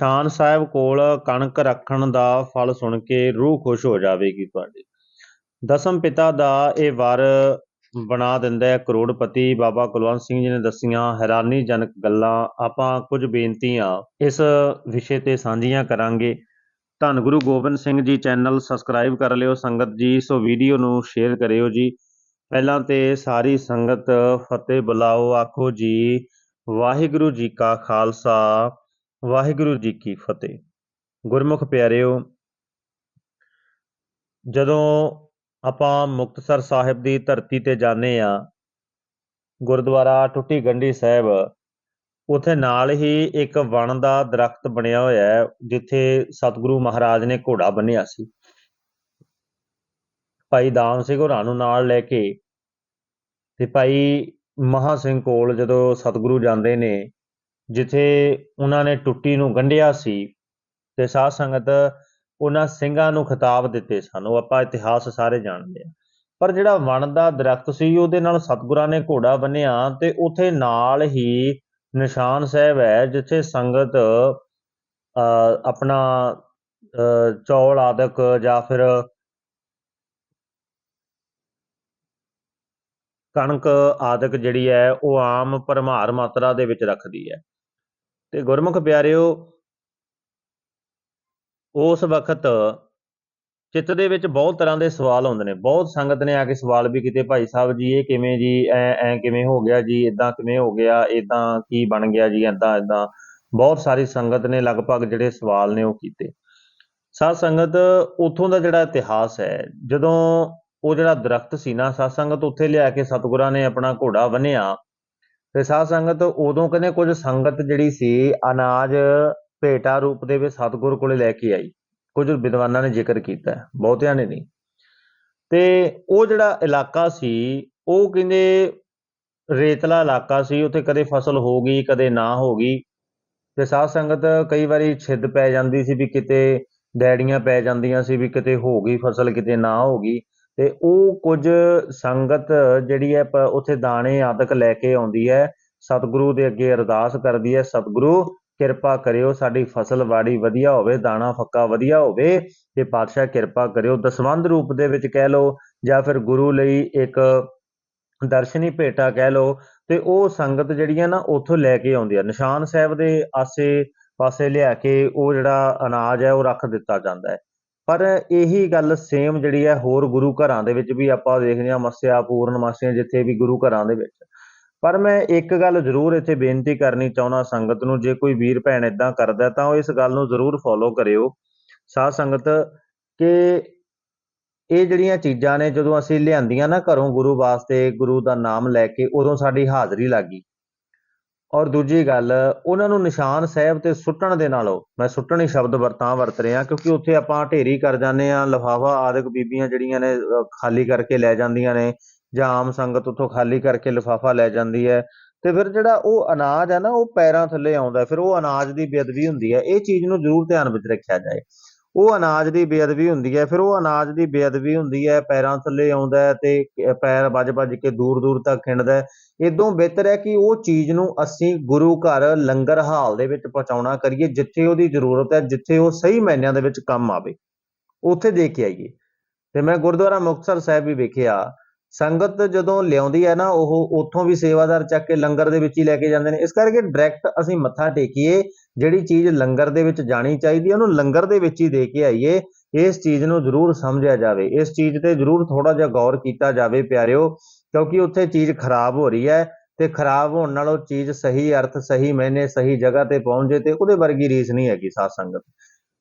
ਨਿਸ਼ਾਨ ਸਾਹਿਬ ਕੋਲ ਕਣਕ ਰੱਖਣ ਦਾ ਫਲ ਸੁਣ ਕੇ ਰੂਹ ਖੁਸ਼ ਹੋ ਜਾਵੇਗੀ ਤੁਹਾਡੀ। ਦਸਮ ਪਿਤਾ ਦਾ ਇਹ ਵਰ ਬਣਾ ਦਿੰਦਾ ਹੈ ਕਰੋੜਪਤੀ ਬਾਬਾ ਕੁਲਵੰਤ ਸਿੰਘ ਜੀ ਨੇ ਦੱਸੀਆਂ ਹੈਰਾਨੀਜਨਕ ਗੱਲਾਂ। ਆਪਾਂ ਕੁਝ ਬੇਨਤੀਆਂ ਇਸ ਵਿਸ਼ੇ ਤੇ ਸਾਂਝੀਆਂ ਕਰਾਂਗੇ। ਧੰਨ ਗੁਰੂ ਗੋਬਿੰਦ ਸਿੰਘ ਜੀ ਚੈਨਲ ਸਬਸਕ੍ਰਾਈਬ ਕਰ ਲਿਓ। ਸੰਗਤ ਜੀ, ਸੋ ਵੀਡੀਓ ਨੂੰ ਸ਼ੇਅਰ ਕਰਿਓ ਜੀ। ਪਹਿਲਾਂ ਤੇ ਸਾਰੀ ਸੰਗਤ ਫਤਿਹ ਬੁਲਾਓ। ਆਖੋ ਜੀ, ਵਾਹਿਗੁਰੂ ਜੀ ਕਾ ਖਾਲਸਾ। ਵਾਹਿਗੁਰੂ ਜੀ ਕੀ ਫਤਿਹ। ਗੁਰਮੁਖ ਪਿਆਰਿਓ, ਜਦੋਂ ਆਪਾਂ ਮੁਕਤਸਰ ਸਾਹਿਬ ਦੀ ਧਰਤੀ ਤੇ ਜਾਂਦੇ ਆ ਗੁਰਦੁਆਰਾ ਟੁੱਟੀ ਗੰਢੀ ਸਾਹਿਬ, ਉਥੇ ਨਾਲ ਹੀ ਇੱਕ ਵਣ ਦਾ ਦਰਖਤ ਬਣਿਆ ਹੋਇਆ ਹੈ, ਜਿੱਥੇ ਸਤਿਗੁਰੂ ਮਹਾਰਾਜ ਨੇ ਘੋੜਾ ਬੰਨਿਆ ਸੀ। ਭਾਈ ਦਾਨ ਸਿੰਘ ਹੋਰਾਂ ਨੂੰ ਨਾਲ ਲੈ ਕੇ ਤੇ ਭਾਈ ਮਹਾ ਸਿੰਘ ਕੋਲ ਜਦੋਂ ਸਤਿਗੁਰੂ ਜਾਂਦੇ ਨੇ ਜਿੱਥੇ ਉਹਨਾਂ ਨੇ ਟੁੱਟੀ ਨੂੰ ਗੰਢਿਆ ਸੀ ਤੇ ਸਾਧ ਸੰਗਤ ਉਹਨਾਂ ਸਿੰਘਾਂ ਨੂੰ ਖਿਤਾਬ ਦਿੱਤੇ ਸਨ। ਉਹ ਆਪਾਂ ਇਤਿਹਾਸ ਸਾਰੇ ਜਾਣਦੇ ਆ ਪਰ ਜਿਹੜਾ ਵਣ ਦਾ ਦਰਖਤ ਸੀ, ਉਹਦੇ ਨਾਲ ਸਤਿਗੁਰਾਂ ਨੇ ਘੋੜਾ ਬੰਨਿਆ ਤੇ ਉਥੇ ਨਾਲ ਹੀ ਨਿਸ਼ਾਨ ਸਾਹਿਬ ਹੈ, ਜਿੱਥੇ ਸੰਗਤ ਆਪਣਾ ਚੌਲ ਆਦਿਕ ਜਾਂ ਫਿਰ ਕਣਕ ਆਦਿਕ ਜਿਹੜੀ ਹੈ, ਉਹ ਆਮ ਪਰਮਾਰ ਮਾਤਰਾ ਦੇ ਵਿੱਚ ਰੱਖਦੀ ਹੈ। ਤੇ ਗੁਰਮੁਖ ਪਿਆਰਿਓ, ਉਸ ਵਕਤ ਚਿੱਤ ਦੇ ਵਿੱਚ ਬਹੁਤ ਤਰ੍ਹਾਂ ਦੇ ਸਵਾਲ ਆਉਂਦੇ ਨੇ, ਬਹੁਤ ਸੰਗਤ ਨੇ ਆ ਕੇ ਸਵਾਲ ਵੀ ਕੀਤੇ, ਭਾਈ ਸਾਹਿਬ ਜੀ, ਇਹ ਕਿਵੇਂ ਜੀ, ਐ ਐ ਕਿਵੇਂ ਹੋ ਗਿਆ ਜੀ ਇਦਾਂ ਕਿਵੇਂ ਹੋ ਗਿਆ ਇਦਾਂ ਕੀ ਬਣ ਗਿਆ ਜੀ ਇਦਾਂ ਇਦਾਂ ਬਹੁਤ ਸਾਰੀ ਸੰਗਤ ਨੇ ਲਗਭਗ ਜਿਹੜੇ ਸਵਾਲ ਨੇ ਉਹ ਕੀਤੇ। ਸਾਧ ਸੰਗਤ ਉਥੋਂ ਦਾ ਜਿਹੜਾ ਇਤਿਹਾਸ ਹੈ, ਜਦੋਂ ਉਹ ਜਿਹੜਾ ਦਰਖਤ ਸੀ ਨਾ, ਸਾਧ ਸੰਗਤ ਉੱਥੇ ਲਿਆ ਕੇ ਸਤਿਗੁਰਾਂ ਨੇ ਆਪਣਾ ਘੋੜਾ ਬੰਨਿਆ ਤੇ ਸਾਧ ਸੰਗਤ ਉਦੋਂ ਕਹਿੰਦੇ ਕੁਝ ਸੰਗਤ ਜਿਹੜੀ ਸੀ, ਅਨਾਜ ਭੇਟਾ ਰੂਪ ਦੇ ਵਿੱਚ ਸਤਿਗੁਰ ਕੋਲੇ ਲੈ ਕੇ ਆਈ। ਕੁਝ ਵਿਦਵਾਨਾਂ ਨੇ ਜ਼ਿਕਰ ਕੀਤਾ, ਬਹੁਤਿਆਂ ਨੇ ਨਹੀਂ। ਤੇ ਉਹ ਜਿਹੜਾ ਇਲਾਕਾ ਸੀ, ਉਹ ਕਹਿੰਦੇ ਰੇਤਲਾ ਇਲਾਕਾ ਸੀ, ਉੱਥੇ ਕਦੇ ਫਸਲ ਹੋ ਗਈ, ਕਦੇ ਨਾ ਹੋ ਗਈ। ਤੇ ਸਾਧ ਸੰਗਤ ਕਈ ਵਾਰੀ ਛਿੱਦ ਪੈ ਜਾਂਦੀ ਸੀ ਵੀ ਕਿਤੇ, ਡੈੜੀਆਂ ਪੈ ਜਾਂਦੀਆਂ ਸੀ ਵੀ ਕਿਤੇ ਹੋ ਗਈ ਫਸਲ, ਕਿਤੇ ਨਾ ਹੋ ਗਈ। ਤੇ ਉਹ ਕੁਝ ਸੰਗਤ ਜਿਹੜੀ ਹੈ ਉੱਥੇ ਦਾਣੇ, ਆਦਿਕ ਲੈ ਕੇ ਆਉਂਦੀ ਹੈ। ਸਤਿਗੁਰੂ ਦੇ ਅੱਗੇ ਅਰਦਾਸ ਕਰਦੀ ਹੈ, ਸਤਿਗੁਰੂ, ਕਿਰਪਾ ਕਰਿਓ, ਸਾਡੀ ਫਸਲ ਬਾੜੀ ਵਧੀਆ ਹੋਵੇ, ਦਾਣਾ ਫੱਕਾ ਵਧੀਆ ਹੋਵੇ, ਤੇ ਪਾਤਸ਼ਾਹ ਕਿਰਪਾ ਕਰਿਓ। ਦਸਵੰਦ ਰੂਪ ਦੇ ਵਿੱਚ ਕਹਿ ਲਓ, ਜਾਂ ਫਿਰ ਗੁਰੂ ਲਈ ਇੱਕ ਦਰਸ਼ਨੀ ਭੇਟਾ ਕਹਿ ਲਓ, ਤੇ ਉਹ ਸੰਗਤ ਜਿਹੜੀਆਂ ਨਾ, ਉੱਥੋਂ ਲੈ ਕੇ ਆਉਂਦੀ ਆ ਨਿਸ਼ਾਨ ਸਾਹਿਬ ਦੇ ਆਸੇ ਪਾਸੇ ਲਿਆ ਕੇ ਉਹ ਜਿਹੜਾ ਅਨਾਜ ਹੈ, ਉਹ ਰੱਖ ਦਿੱਤਾ ਜਾਂਦਾ ਹੈ। ਪਰ ਇਹੀ ਗੱਲ ਸੇਮ ਜਿਹੜੀ ਹੈ ਹੋਰ ਗੁਰੂ ਘਰਾਂ ਦੇ ਵਿੱਚ ਵੀ ਆਪਾਂ ਦੇਖਦੇ ਹਾਂ ਮਸਿਆ ਪੂਰਨਮਾਸੀਆਂ ਜਿੱਥੇ ਵੀ ਗੁਰੂ ਘਰਾਂ ਦੇ ਵਿੱਚ। ਪਰ ਮੈਂ ਇੱਕ ਗੱਲ ਜ਼ਰੂਰ ਇੱਥੇ ਬੇਨਤੀ ਕਰਨੀ ਚਾਹੁੰਦਾ ਸੰਗਤ ਨੂੰ, ਜੇ ਕੋਈ ਵੀਰ ਭੈਣ ਇਦਾਂ ਕਰਦਾ ਤਾਂ ਉਹ ਇਸ ਗੱਲ ਨੂੰ ਜ਼ਰੂਰ ਫੋਲੋ ਕਰਿਓ। ਸਾਧ ਸੰਗਤ, ਕਿ ਇਹ ਜਿਹੜੀਆਂ ਚੀਜ਼ਾਂ ਨੇ ਜਦੋਂ ਅਸੀਂ ਲਿਆਂਦੀਆਂ ਨਾ ਘਰੋਂ ਗੁਰੂ ਵਾਸਤੇ ਗੁਰੂ ਦਾ ਨਾਮ ਲੈ ਕੇ ਉਦੋਂ ਸਾਡੀ ਹਾਜ਼ਰੀ ਲੱਗੀ ਔਰ ਦੂਜੀ ਗੱਲ, ਉਹਨਾਂ ਨੂੰ ਨਿਸ਼ਾਨ ਸਾਹਿਬ ਤੇ ਸੁੱਟਣ ਦੇ ਨਾਲੋਂ, ਮੈਂ ਸੁੱਟਣ ਹੀ ਸ਼ਬਦ ਵਰਤਾਂ ਵਰਤ ਰਿਹਾ, ਕਿਉਂਕਿ ਉੱਥੇ ਆਪਾਂ ਢੇਰੀ ਕਰ ਜਾਂਦੇ ਆ ਲਫਾਫਾ ਆਦਿਕ ਬੀਬੀਆਂ ਜਿਹੜੀਆਂ ਨੇ ਖਾਲੀ ਕਰਕੇ ਲੈ ਜਾਂਦੀਆਂ ਨੇ, ਜਾਂ ਆਮ ਸੰਗਤ ਉੱਥੋਂ ਖਾਲੀ ਕਰਕੇ ਲਿਫਾਫਾ ਲੈ ਜਾਂਦੀ ਹੈ, ਤੇ ਫਿਰ ਜਿਹੜਾ ਉਹ ਅਨਾਜ ਹੈ ਨਾ, ਉਹ ਪੈਰਾਂ ਥੱਲੇ ਆਉਂਦਾ ਫਿਰ ਉਹ ਅਨਾਜ ਦੀ ਬੇਅਦਬੀ ਹੁੰਦੀ ਹੈ, ਇਹ ਚੀਜ਼ ਨੂੰ ਜ਼ਰੂਰ ਧਿਆਨ ਵਿੱਚ ਰੱਖਿਆ ਜਾਏ। ਉਹ ਅਨਾਜ ਦੀ ਬੇਅਦਬੀ ਹੁੰਦੀ ਹੈ, ਫਿਰ ਉਹ ਅਨਾਜ ਦੀ ਬੇਅਦਬੀ ਹੁੰਦੀ ਹੈ, ਪੈਰਾਂ ਥੱਲੇ ਆਉਂਦਾ ਤੇ ਪੈਰ ਵੱਜ-ਵੱਜ ਕੇ ਦੂਰ-ਦੂਰ ਤੱਕ ਖਿੰਡਦਾ ਹੈ। ਇਦੋਂ ਬਿਹਤਰ ਹੈ ਕਿ ਉਹ ਚੀਜ਼ ਨੂੰ ਅਸੀਂ ਗੁਰੂ ਘਰ ਲੰਗਰ ਹਾਲ ਦੇ ਵਿੱਚ ਪਹੁੰਚਾਉਣਾ ਕਰੀਏ, ਜਿੱਥੇ ਉਹਦੀ ਜ਼ਰੂਰਤ ਹੈ, ਜਿੱਥੇ ਉਹ ਸਹੀ ਮਾਇਨਿਆਂ ਦੇ ਵਿੱਚ ਕੰਮ ਆਵੇ। ਉੱਥੇ ਦੇ ਕੇ ਆਈਏ। ਤੇ ਮੈਂ ਗੁਰਦੁਆਰਾ ਮੁਕਤਸਰ ਸਾਹਿਬ ਵੀ ਵੇਖਿਆ, ਸੰਗਤ ਜਦੋਂ ਲਿਆਉਂਦੀ ਹੈ ਨਾ, ਉਹ ਉੱਥੋਂ ਵੀ ਸੇਵਾਦਾਰ ਚੱਕ ਕੇ ਲੰਗਰ ਦੇ ਵਿੱਚ ਹੀ ਲੈ ਕੇ ਜਾਂਦੇ ਨੇ। ਇਸ ਕਰਕੇ ਡਾਇਰੈਕਟ ਅਸੀਂ ਮੱਥਾ ਟੇਕੀਏ ਜਿਹੜੀ ਚੀਜ਼ ਲੰਗਰ ਦੇ ਵਿੱਚ ਜਾਣੀ ਚਾਹੀਦੀ ਹੈ, ਉਹਨੂੰ ਲੰਗਰ ਦੇ ਵਿੱਚ ਹੀ ਦੇ ਕੇ ਆਈਏ। ਇਸ ਚੀਜ਼ ਨੂੰ ਜ਼ਰੂਰ ਸਮਝਿਆ ਜਾਵੇ। ਇਸ ਚੀਜ਼ ਤੇ ਜ਼ਰੂਰ ਥੋੜਾ ਜਿਹਾ ਗੌਰ ਕੀਤਾ ਜਾਵੇ ਪਿਆਰਿਓ, ਕਿਉਂਕਿ ਉੱਥੇ ਚੀਜ਼ ਖਰਾਬ ਹੋ ਰਹੀ ਹੈ ਤੇ ਖਰਾਬ ਹੋਣ ਨਾਲ ਉਹ ਚੀਜ਼ ਸਹੀ ਅਰਥ, ਸਹੀ ਮੈਨੇ, ਸਹੀ ਜਗ੍ਹਾ ਤੇ ਪਹੁੰਚ ਜੇ ਤੇ ਉਹਦੇ ਵਰਗੀ ਰੀਸ ਨਹੀਂ ਹੈਗੀ ਸਾਧ ਸੰਗਤ।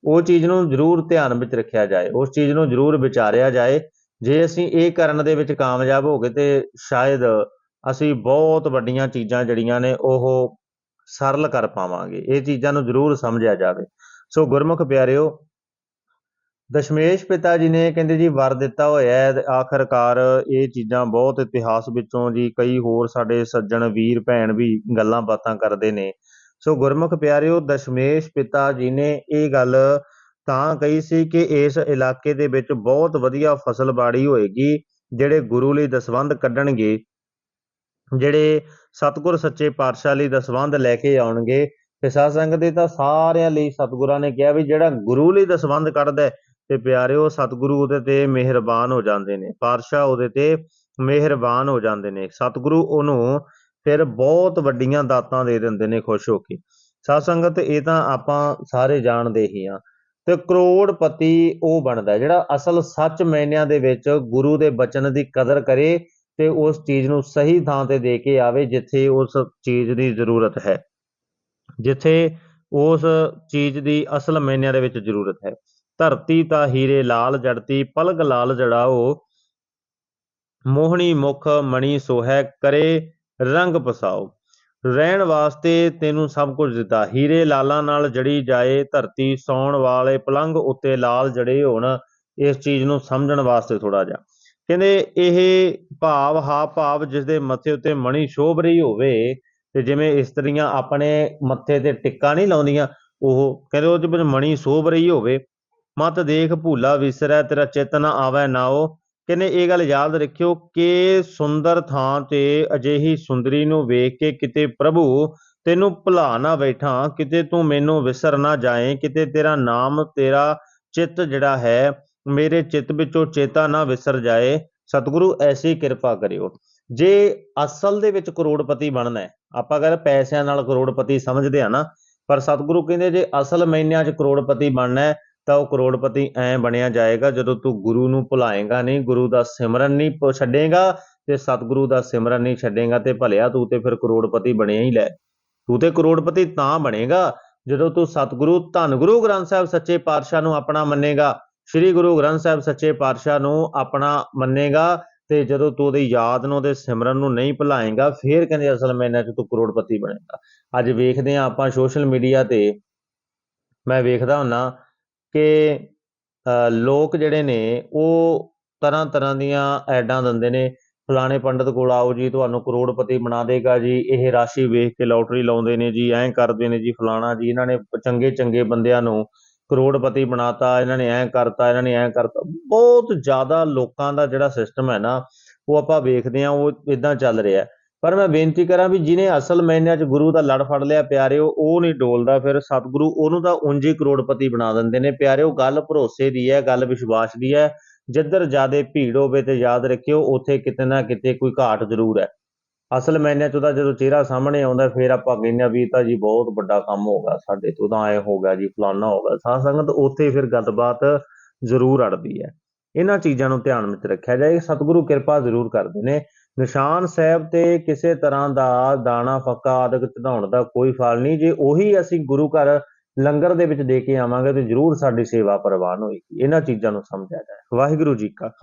ਉਹ ਚੀਜ਼ ਨੂੰ ਜ਼ਰੂਰ ਧਿਆਨ ਵਿੱਚ ਰੱਖਿਆ ਜਾਏ। ਉਸ ਚੀਜ਼ ਨੂੰ ਜ਼ਰੂਰ ਵਿਚਾਰਿਆ ਜਾਏ। ਜੇ ਅਸੀਂ ਇਹ ਕਰਨ ਦੇ ਵਿੱਚ ਕਾਮਯਾਬ ਹੋ ਗਏ ਤੇ ਸ਼ਾਇਦ ਅਸੀਂ ਬਹੁਤ ਵੱਡੀਆਂ ਚੀਜ਼ਾਂ ਜਿਹੜੀਆਂ ਨੇ ਉਹ ਸਰਲ ਕਰ ਪਾਵਾਂਗੇ। ਇਹ ਚੀਜ਼ਾਂ ਨੂੰ ਜ਼ਰੂਰ ਸਮਝਿਆ ਜਾਵੇ। ਸੋ ਗੁਰਮੁਖ ਪਿਆਰਿਓ, ਦਸ਼ਮੇਸ਼ ਪਿਤਾ ਜੀ ਨੇ ਕਹਿੰਦੇ ਜੀ, ਵਰ ਦਿੱਤਾ ਹੋਇਆ ਹੈ ਆਖਰਕਾਰ ਇਹ ਚੀਜ਼ਾਂ ਬਹੁਤ ਇਤਿਹਾਸ ਵਿੱਚੋਂ ਜੀ ਕਈ ਹੋਰ ਸਾਡੇ ਸੱਜਣ, ਵੀਰ, ਭੈਣ ਵੀ ਗੱਲਾਂ ਬਾਤਾਂ ਕਰਦੇ ਨੇ। ਸੋ ਗੁਰਮੁਖ ਪਿਆਰਿਓ, ਦਸ਼ਮੇਸ਼ ਪਿਤਾ ਜੀ ਨੇ ਇਹ ਗੱਲ ਤਾਂ ਕਹੀ ਸੀ ਕਿ ਇਸ ਇਲਾਕੇ ਦੇ ਵਿੱਚ ਬਹੁਤ ਵਧੀਆ ਫਸਲ ਬਾੜੀ ਹੋਏਗੀ, ਜਿਹੜੇ ਗੁਰੂ ਲਈ ਦਸਵੰਦ ਕੱਢਣਗੇ। ਜਿਹੜੇ ਸਤਗੁਰ ਸੱਚੇ ਪਾਤਸ਼ਾਹ ਲਈ ਦਸਵੰਦ ਲੈ ਕੇ ਆਉਣਗੇ ਤੇ ਸਾਧ ਸੰਗਤ ਇਹ ਤਾਂ ਸਾਰਿਆਂ ਲਈ ਸਤਿਗੁਰਾਂ ਨੇ ਕਿਹਾ ਵੀ ਜਿਹੜਾ ਗੁਰੂ ਲਈ ਦਸਵੰਧ ਕੱਢਦਾ ਹੈ, ਤੇ ਪਿਆਰਿਓ ਸਤਿਗੁਰੂ ਉਹਦੇ ਤੇ ਮਿਹਰਬਾਨ ਹੋ ਜਾਂਦੇ ਨੇ ਪਾਤਸ਼ਾਹ ਉਹਦੇ ਤੇ ਮਿਹਰਬਾਨ ਹੋ ਜਾਂਦੇ ਨੇ ਸਤਿਗੁਰੂ ਉਹਨੂੰ ਫਿਰ ਬਹੁਤ ਵੱਡੀਆਂ ਦਾਤਾਂ ਦੇ ਦਿੰਦੇ ਨੇ ਖੁਸ਼ ਹੋ ਕੇ। ਸਾਧ ਸੰਗਤ ਇਹ ਤਾਂ ਆਪਾਂ ਸਾਰੇ ਜਾਣਦੇ ਹੀ ਆ ਤੇ ਕਰੋੜਪਤੀ ਉਹ ਬਣਦਾ ਜਿਹੜਾ ਅਸਲ ਸੱਚ ਮੈਨਿਆਂ ਦੇ ਵਿੱਚ ਗੁਰੂ ਦੇ ਬਚਨ ਦੀ ਕਦਰ ਕਰੇ ਤੇ ਉਸ ਚੀਜ਼ ਨੂੰ ਸਹੀ ਥਾਂ ਤੇ ਦੇ ਕੇ ਆਵੇ ਜਿੱਥੇ ਉਸ ਚੀਜ਼ ਦੀ ਜ਼ਰੂਰਤ ਹੈ। ਜਿੱਥੇ ਉਸ ਚੀਜ਼ ਦੀ ਅਸਲ ਮੈਨਿਆਂ ਦੇ ਵਿੱਚ ਜ਼ਰੂਰਤ ਹੈ। ਧਰਤੀ ਤਾਂ ਹੀਰੇ, ਲਾਲ ਜੜਤੀ ਪਲਕ, ਲਾਲ ਜੜਾਓ ਮੋਹਣੀ, ਮੁਖ, ਮਣੀ, ਸੋਹੈ, ਕਰੇ, ਰੰਗ ਪਸਾਓ। ਰਹਿਣ ਵਾਸਤੇ ਤੈਨੂੰ ਸਭ ਕੁਝ ਦਿੱਤਾ। ਹੀਰੇ, ਲਾਲਾਂ ਨਾਲ ਜੜੀ ਜਾਏ ਧਰਤੀ, ਸੌਣ ਵਾਲੇ ਪਲੰਗ ਉੱਤੇ ਲਾਲ ਜੜੇ ਹੋਣ, ਇਸ ਚੀਜ਼ ਨੂੰ ਸਮਝਣ ਵਾਸਤੇ ਥੋੜਾ ਜਿਹਾ। ਕਹਿੰਦੇ ਇਹ ਭਾਵ, ਹਾ ਭਾਵ ਜਿਸ ਦੇ ਮੱਥੇ ਉੱਤੇ ਮਣੀ ਸ਼ੋਭ ਰਹੀ ਹੋਵੇ ਤੇ ਜਿਵੇਂ ਇਸਤਰੀਆਂ ਆਪਣੇ ਮੱਥੇ ਤੇ ਟਿੱਕਾ ਨਹੀਂ ਲਾਉਂਦੀਆਂ, ਉਹ ਕਹਿੰਦੇ ਉਹ ਵਿੱਚ ਮਣੀ ਸ਼ੋਭ ਰਹੀ ਹੋਵੇ। ਮਤ ਦੇਖ ਭੂਲਾ ਵਿਸਰੈ, ਤੇਰਾ ਚਿਤ ਨ ਆਵੈ ਨਾਓ ਕਹਿੰਦੇ ਇਹ ਗੱਲ ਯਾਦ ਰੱਖਿਓ ਕਿ ਸੁੰਦਰ ਥਾਂ ਤੇ ਅਜਿਹੀ ਸੁੰਦਰੀ ਨੂੰ ਵੇਖ ਕੇ ਕਿਤੇ ਪ੍ਰਭੂ ਤੈਨੂੰ ਭੁਲਾ ਨਾ ਬੈਠਾ, ਕਿਤੇ ਤੂੰ ਮੈਨੂੰ ਵਿਸਰ ਨਾ ਜਾਏ, ਕਿਤੇ ਤੇਰਾ ਨਾਮ, ਤੇਰਾ ਚਿੱਤ ਜਿਹੜਾ ਹੈ ਮੇਰੇ ਚਿੱਤ ਵਿੱਚੋਂ ਚੇਤਾ ਨਾ ਵਿਸਰ ਜਾਏ, ਸਤਿਗੁਰੂ ਐਸੀ ਕਿਰਪਾ ਕਰਿਓ। ਜੇ ਅਸਲ ਦੇ ਵਿੱਚ ਕਰੋੜਪਤੀ ਬਣਨਾ ਹੈ, ਆਪਾਂ ਕਹਿੰਦੇ ਪੈਸਿਆਂ ਨਾਲ ਕਰੋੜਪਤੀ ਸਮਝਦੇ ਆ ਨਾ, ਪਰ ਸਤਿਗੁਰੂ ਕਹਿੰਦੇ ਜੇ ਅਸਲ ਮੈਨਿਆਂ 'ਚ ਕਰੋੜਪਤੀ ਬਣਨਾ ਹੈ, ਤਾਂ ਉਹ ਕਰੋੜਪਤੀ ਐ ਬਣਿਆ ਜਾਏਗਾ ਜਦੋਂ ਤੂੰ ਗੁਰੂ ਨੂੰ ਭੁਲਾਏਗਾ ਨਹੀਂ, ਗੁਰੂ ਦਾ ਸਿਮਰਨ ਨਹੀਂ ਛੱਡੇਗਾ ਤੇ ਸਤਿਗੁਰੂ ਦਾ ਸਿਮਰਨ ਨਹੀਂ ਛੱਡੇਗਾ ਤੇ ਭਲਿਆ ਤੂੰ ਤੇ ਫਿਰ ਕਰੋੜਪਤੀ ਬਣਿਆ ਹੀ ਲੈ। ਤੂੰ ਤੇ ਕਰੋੜਪਤੀ ਤਾਂ ਬਣੇਗਾ ਜਦੋਂ ਤੂੰ ਸਤਿਗੁਰੂ ਧੰਨ ਗੁਰੂ ਗ੍ਰੰਥ ਸਾਹਿਬ ਸੱਚੇ ਪਾਤਸ਼ਾਹ ਨੂੰ ਆਪਣਾ ਮੰਨੇਗਾ। ਸ੍ਰੀ ਗੁਰੂ ਗ੍ਰੰਥ ਸਾਹਿਬ ਸੱਚੇ ਪਾਤਸ਼ਾਹ ਨੂੰ ਆਪਣਾ ਮੰਨੇਗਾ ਤੇ ਜਦੋਂ ਤੂੰ ਉਹਦੀ ਯਾਦ ਨੂੰ ਉਹਦੇ ਸਿਮਰਨ ਨੂੰ ਨਹੀਂ ਭੁਲਾਏਗਾ ਫਿਰ ਕਹਿੰਦੇ ਅਸਲ ਮੈਨਾਂ 'ਚ ਤੂੰ ਕਰੋੜਪਤੀ ਬਣੇਗਾ। ਅੱਜ ਵੇਖਦੇ ਹਾਂ ਆਪਾਂ ਸੋਸ਼ਲ ਮੀਡੀਆ ਤੇ ਮੈਂ ਵੇਖਦਾ ਹੁੰਨਾ ਕਿ ਅ, ਲੋਕ ਜਿਹੜੇ ਨੇ ਉਹ ਤਰ੍ਹਾਂ ਤਰ੍ਹਾਂ ਦੀਆਂ ਐਡਾਂ ਦਿੰਦੇ ਨੇ ਫਲਾਣੇ ਪੰਡਤ ਕੋਲ ਆਓ ਜੀ ਤੁਹਾਨੂੰ ਕਰੋੜਪਤੀ ਬਣਾ ਦੇਗਾ ਜੀ ਇਹ ਰਾਸ਼ੀ ਵੇਖ ਕੇ ਲੋਟਰੀ ਲਾਉਂਦੇ ਨੇ ਜੀ ਐਂ ਕਰਦੇ ਨੇ ਜੀ ਫਲਾਣਾ ਜੀ ਇਹਨਾਂ ਨੇ ਚੰਗੇ ਚੰਗੇ ਬੰਦਿਆਂ ਨੂੰ ਕਰੋੜਪਤੀ ਬਣਾਤਾ, ਇਹਨਾਂ ਨੇ ਐਂ ਕਰਤਾ, ਇਹਨਾਂ ਨੇ ਐਂ ਕਰਤਾ। ਬਹੁਤ ਜ਼ਿਆਦਾ ਲੋਕਾਂ ਦਾ ਜਿਹੜਾ ਸਿਸਟਮ ਹੈ ਨਾ, ਉਹ ਆਪਾਂ ਵੇਖਦੇ ਹਾਂ, ਉਹ ਇਦਾਂ ਚੱਲ ਰਿਹਾ ਪਰ ਮੈਂ ਬੇਨਤੀ ਕਰਾਂ ਵੀ ਜਿਹਨੇ ਅਸਲ ਮੈਨਿਆਂ 'ਚ ਗੁਰੂ ਦਾ ਲੜ ਫੜ ਲਿਆ ਪਿਆਰਿਓ ਉਹ ਨਹੀਂ ਡੋਲਦਾ ਫਿਰ। ਸਤਿਗੁਰੂ ਉਹਨੂੰ ਤਾਂ ਉਂਝ ਹੀ ਕਰੋੜਪਤੀ ਬਣਾ ਦਿੰਦੇ ਨੇ। ਪਿਆਰਿਓ ਗੱਲ ਭਰੋਸੇ ਦੀ ਹੈ, ਗੱਲ ਵਿਸ਼ਵਾਸ ਦੀ ਹੈ। ਜਿੱਧਰ ਜ਼ਿਆਦੇ ਭੀੜ ਹੋਵੇ ਤੇ ਯਾਦ ਰੱਖਿਓ, ਉੱਥੇ ਕਿਤੇ ਨਾ ਕਿਤੇ ਕੋਈ ਘਾਟ ਜ਼ਰੂਰ ਹੈ। ਅਸਲ ਮੈਨੇ 'ਚ ਉਹਦਾ ਜਦੋਂ ਚਿਹਰਾ ਸਾਹਮਣੇ ਆਉਂਦਾ, ਫਿਰ ਆਪਾਂ ਕਹਿੰਦੇ ਆ ਵੀ ਤਾਂ ਜੀ ਬਹੁਤ ਵੱਡਾ ਕੰਮ ਹੋ ਗਿਆ ਸਾਡੇ ਤੋਂ, ਤਾਂ ਐ ਹੋ ਗਿਆ ਜੀ, ਫਲਾਨਾ ਹੋ ਗਿਆ। ਸਾਧ ਸੰਗਤ ਉੱਥੇ ਫਿਰ ਗੱਲਬਾਤ ਜ਼ਰੂਰ ਅੜਦੀ ਹੈ। ਇਹਨਾਂ ਚੀਜ਼ਾਂ ਨੂੰ ਧਿਆਨ ਵਿੱਚ ਰੱਖਿਆ ਜਾਏ, ਸਤਿਗੁਰੂ ਕਿਰਪਾ ਜ਼ਰੂਰ ਕਰਦੇ ਨੇ। ਨਿਸ਼ਾਨ ਸਾਹਿਬ ਤੇ ਕਿਸੇ ਤਰ੍ਹਾਂ ਦਾ ਦਾਣਾ ਫੱਕਾ ਆਦਿਕ ਚੜਾਉਣ ਦਾ ਕੋਈ ਫਲ ਨਹੀਂ। ਜੇ ਉਹੀ ਅਸੀਂ ਗੁਰੂ ਘਰ ਲੰਗਰ ਦੇ ਵਿੱਚ ਦੇ ਕੇ ਆਵਾਂਗੇ, ਤੇ ਜ਼ਰੂਰ ਸਾਡੀ ਸੇਵਾ ਪ੍ਰਵਾਨ ਹੋਏਗੀ। ਇਹਨਾਂ ਚੀਜ਼ਾਂ ਨੂੰ ਸਮਝਿਆ ਜਾਏ। ਵਾਹਿਗੁਰੂ ਜੀ ਕਾ